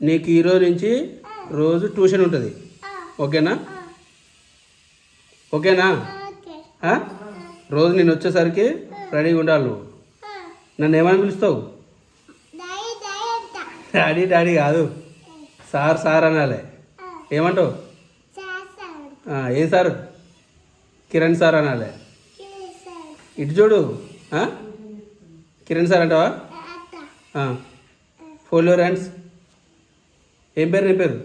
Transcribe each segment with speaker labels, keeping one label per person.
Speaker 1: నీకు ఈరోజు నుంచి రోజు ట్యూషన్ ఉంటుంది. ఓకేనా? ఓకేనా? రోజు నేను వచ్చేసరికి రెడీగా ఉండాలి నువ్వు. నన్ను ఏమని పిలుస్తావు? డాడీ డాడీ కాదు. సార్ సార్ అనాలే. ఏమంటావు? ఏం సార్? కిరణ్ సార్ అనాలే. ఇటు చూడు? కిరణ్ సార్ అంటావా? ఫోల్ యువర్ హ్యాండ్స్ ఏం పేరు నీ పేరు?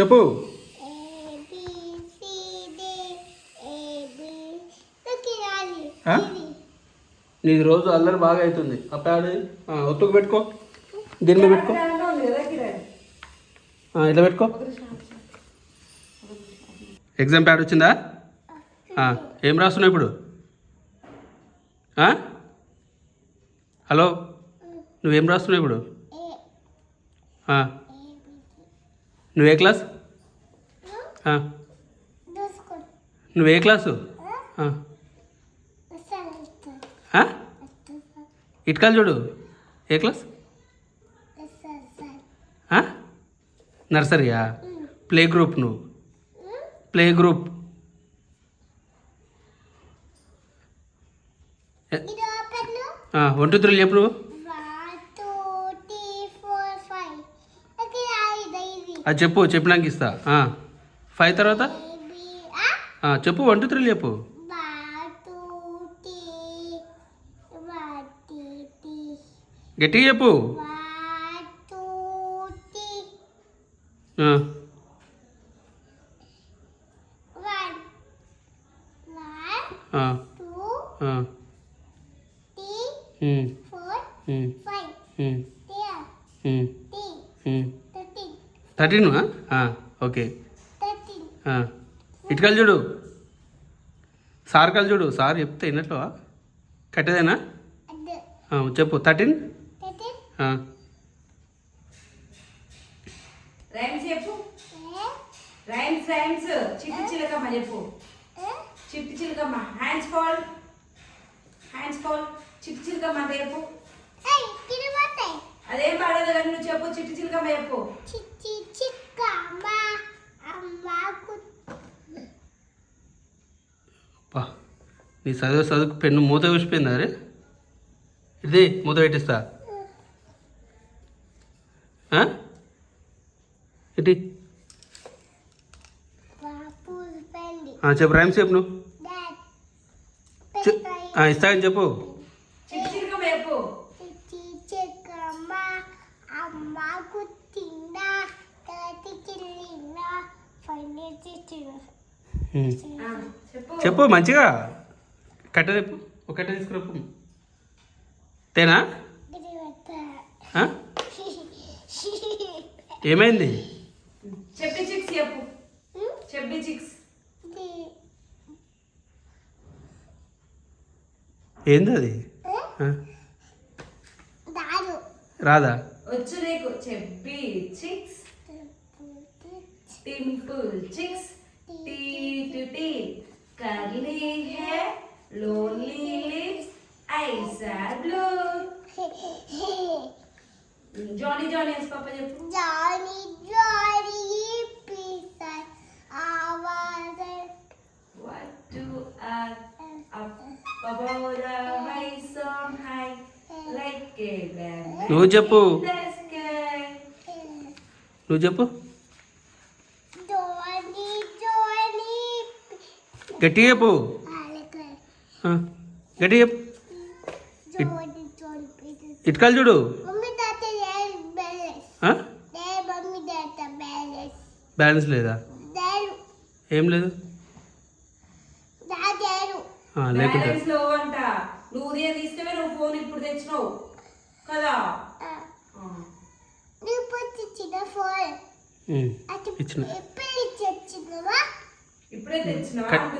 Speaker 1: చెప్పు. నీది రోజు అల్లరి బాగా అవుతుంది. ఆ ప్యాడ్ ఒత్తుకు పెట్టుకో. దీని మీద పెట్టుకో. ఇట్లా పెట్టుకో. ఎగ్జామ్ ప్యాడ్ వచ్చిందా? ఏం రాస్తున్నావు ఇప్పుడు? హలో? నువ్వేం రాస్తున్నావు ఇప్పుడు? నువ్వే క్లాస్? నువ్వే క్లాసు? ఇటుకాలు చూడు. ఏ క్లాస్? నర్సరీయా? ప్లే గ్రూప్ నువ్వు. Play group. One two three చెప్పు నువ్వు. అది చెప్పు చెప్పినాక ఇస్తా. ఫైవ్ తర్వాత? చెప్పు వన్ టూ త్రీ చెప్పు. గట్టిగా చెప్పు. ఆ, థర్టీన్ ఓకే. ఆ. ఇటుకలు చూడు. సార్ కలు చూడు. సార్ చెప్తే విన్నట్లు కట్టేదేనా? ఆ, చెప్పు. థర్టీన్?
Speaker 2: రైమ్స్ చెప్పు. రైమ్స్ రైమ్స్ చిట్టి చిలకమ్మ చెప్పు. చిట్టి చిలకమ్మ. హ్యాండ్స్ ఫాల్ హ్యాండ్స్ ఫాల్ చిట్టి చిలకమ్మ అంత చెప్పు. అదేం పాడదు కానీ నువ్వు చెప్పు. చిట్టి చిలకమ్మ చెప్పు
Speaker 3: చిచ్చి చిక్క అమ్మ అమ్మ
Speaker 1: పా నీ చదువు చదువుకు పెన్ను మూత వేసిపోయిందా అరే ఇది మూత పెట్టిస్తా. ఆ, చెప్పు రైమ్స్ చెప్పు నువ్వు. ఆ, చెప్పు.
Speaker 2: చెప్పు
Speaker 1: మంచిగా. కట్ట చెప్పు ఒక కట్ట తీసుకురప్పు తేనా? ఏమైంది?
Speaker 2: చెప్పి చిక్స్ చెప్పు. చెప్పి చిక్స్.
Speaker 1: ఏంది అది? రాదా?
Speaker 2: వచ్చు నీకు. చెప్పి చిక్స్. Dimple cheeks. టీ టు tea. Curly hair Lonely lips eyes are blue Johnny Johnny yes papa చెప్పు
Speaker 3: Johnny Johnny పీసర్ Awaaz
Speaker 2: What do are up above the horizon high like a lamb
Speaker 1: నువ్వు చెప్పు
Speaker 2: in the sky?
Speaker 1: నువ్వు చెప్పు
Speaker 3: Johnny Johnny
Speaker 1: గట్టిగా చెప్పు
Speaker 3: ఆలకే
Speaker 1: చెప్పు
Speaker 3: పీసర్
Speaker 1: ఇటుకలు చూడు.
Speaker 3: బ్యాలెన్స్
Speaker 1: లేదా? ఏం లేదు. లేకుంటే.
Speaker 2: నువ్వు ఉదయం తీసుకువే నువ్వు ఫోన్ ఇప్పుడు తెచ్చినావు. కదా.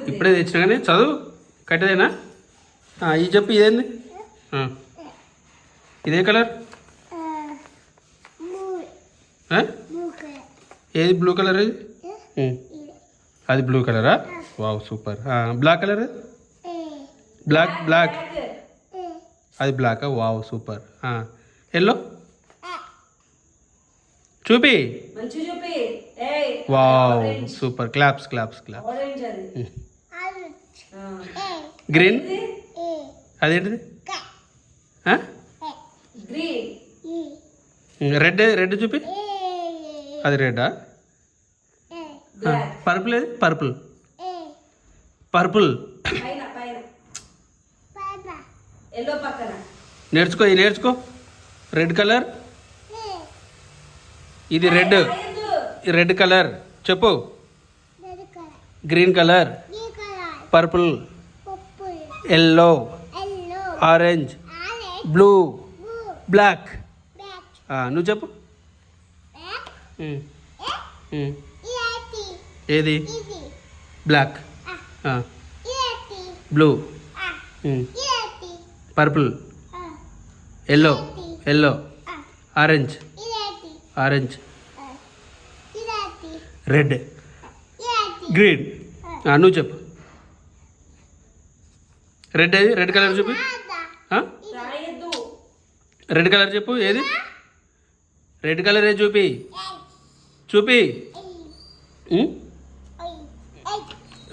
Speaker 2: ఇప్పుడే
Speaker 1: తెచ్చినా కానీ చదువు. కట్టదేనా? ఇది చెప్పు ఇదేంది. ఇదే కలర్? ఏది బ్లూ కలర్ ఇది అది బ్లూ కలరా? Wow
Speaker 3: super.
Speaker 1: Black colour?
Speaker 2: Black
Speaker 3: black.
Speaker 1: అది బ్లాకా? Wow super. ఎల్లో? చూపి.
Speaker 2: Wow
Speaker 1: super. Claps claps clap
Speaker 2: orange అది
Speaker 3: ఆరెంజ్
Speaker 2: ఆ.
Speaker 3: ఏ
Speaker 1: గ్రీన్ అదేంటిది? రెడ్ రెడ్ చూపి.
Speaker 3: ఏ
Speaker 1: అది రెడ్డా పర్పుల్ ఏది? పర్పుల్
Speaker 3: ఏ
Speaker 1: పర్పుల్
Speaker 2: పైన పైన.
Speaker 3: బాబా
Speaker 2: ఎల్లో పక్కన.
Speaker 1: నేర్చుకో ఇది నేర్చుకో. రెడ్ కలర్ ఇది రెడ్. రెడ్ కలర్ చెప్పు. Green
Speaker 3: colour
Speaker 1: purple
Speaker 3: yellow
Speaker 1: orange
Speaker 3: blue
Speaker 1: blue
Speaker 3: black.
Speaker 1: నువ్వు చెప్పు. ఏది?
Speaker 3: Black.
Speaker 1: Blue.
Speaker 3: Purple.
Speaker 1: Yellow.
Speaker 3: Yellow. Orange.
Speaker 1: Orange.
Speaker 3: Red.
Speaker 1: Green. నువ్వు చెప్పు. రెడ్ ఏది? రెడ్ కలర్ చూపి. రెడ్ కలర్ చెప్పు ఏది? రెడ్ కలర్ ఏది చూపి. చూపి.
Speaker 3: ఏ
Speaker 1: ఉమ్?
Speaker 3: ఐ ఐ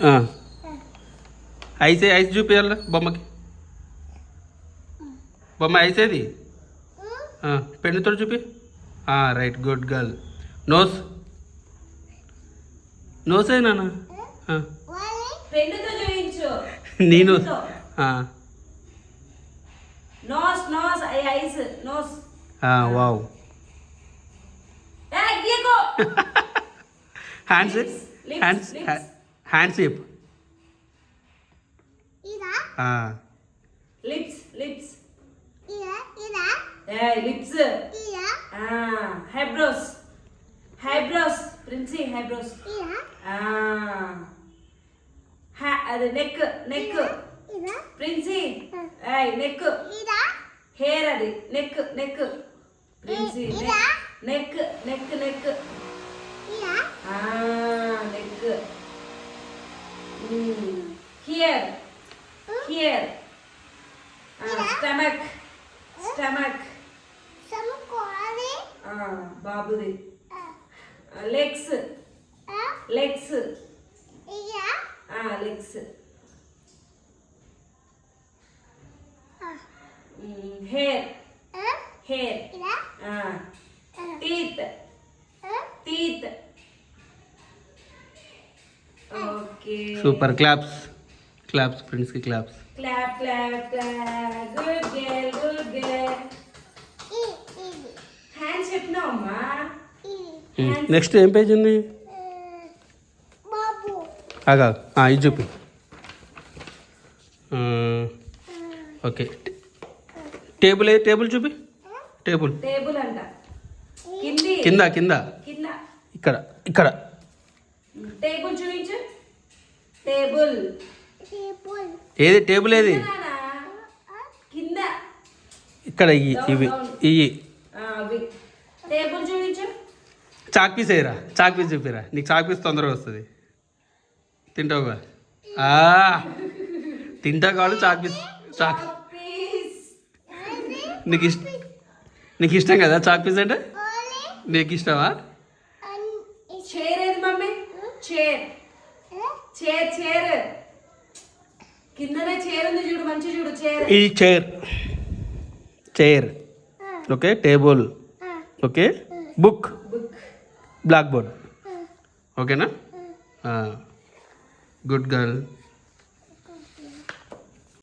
Speaker 1: ఆ. ఐస్ ఐస్ చూపించాల బొమ్మకి. బొమ్మ ఐస్ ఏది? ఆ, పెన్నుతో చూపి. Right good girl nose nose నాన్న? నీ nose
Speaker 2: nose nose eye eyes nose
Speaker 1: ఆ, వావ్
Speaker 2: ఏ గీయకు
Speaker 1: హ్యాండ్స్ హ్యాండ్స్. హ్యాండ్స్ చెప్పు
Speaker 3: ఇదా
Speaker 1: ఆ,
Speaker 2: లిప్స్ లిప్స్
Speaker 3: ఇదా ఇదా
Speaker 2: ఏ లిప్స్
Speaker 3: ఇదా
Speaker 2: హైబ్రోస్ హైబ్రోస్ ప్రిన్సీ హైబ్రోస్
Speaker 3: ఇదా
Speaker 2: అది నెక్ నెక్ ప్రిన్సీ ఏయ్ నెక్
Speaker 3: ఇదా
Speaker 2: హెయిర్ అది నెక్ నెక్ ప్రిన్సీ
Speaker 3: ఇలా?
Speaker 2: నెక్ నెక్ నెక్
Speaker 3: ఇదా
Speaker 2: neck here here stomach stomach
Speaker 3: సముకోవాలి
Speaker 2: బాబుది లెగ్స్
Speaker 3: ఆ
Speaker 2: లెగ్స్
Speaker 3: ఇదా
Speaker 2: legs
Speaker 3: hair.
Speaker 2: Hair.
Speaker 3: Teeth.
Speaker 2: Teeth. Okay.
Speaker 1: Super. Claps. Claps ఫ్రెండ్స్కి
Speaker 2: claps. Clap clap good girl
Speaker 3: good girl.
Speaker 2: Hands చెప్పినావమ్మా
Speaker 3: ఇది
Speaker 1: next ఏం page ఉంది?
Speaker 3: ఆ,
Speaker 1: ఇది చూపి. ఓకే. టేబుల్ ఏ టేబుల్ చూపి. టేబుల్.
Speaker 2: టేబుల్ అంట. కింది.
Speaker 1: కింద కింద.
Speaker 2: కింద.
Speaker 1: ఇక్కడ ఇక్కడ.
Speaker 2: టేబుల్ చూపించు. టేబుల్.
Speaker 3: టేబుల్.
Speaker 1: ఏది? టేబుల్ ఏది?
Speaker 2: కింద.
Speaker 1: ఇక్కడ ఇయ్యి ఇవి. ఇయ్యి.
Speaker 2: ఆ, అవి. టేబుల్ చూపించు.
Speaker 1: చాక్ పీస్ వేయరా? చాక్ పీస్ చూపిరా? నీకు చాక్ పీస్ తొందరగా వస్తుంది. తింటావుగా? ఆ, తింటా కావాలి చాక్ పీస్ చాక్
Speaker 2: పీస్
Speaker 1: నీకు ఇష్ట నీకు ఇష్టం కదా చాక్ పీస్ అంటే? నీకు ఇష్టమా?
Speaker 2: చైర్ ఏది మమ్మీ? చైర్. Chair chair. కిందనే చైర్ ఉంది చూడు మంచి చూడు చైర్.
Speaker 1: ఈ chair. Chair.
Speaker 3: Okay
Speaker 1: table. Okay
Speaker 2: book.
Speaker 1: Book. Blackboard. ఓకేనా? Good girl.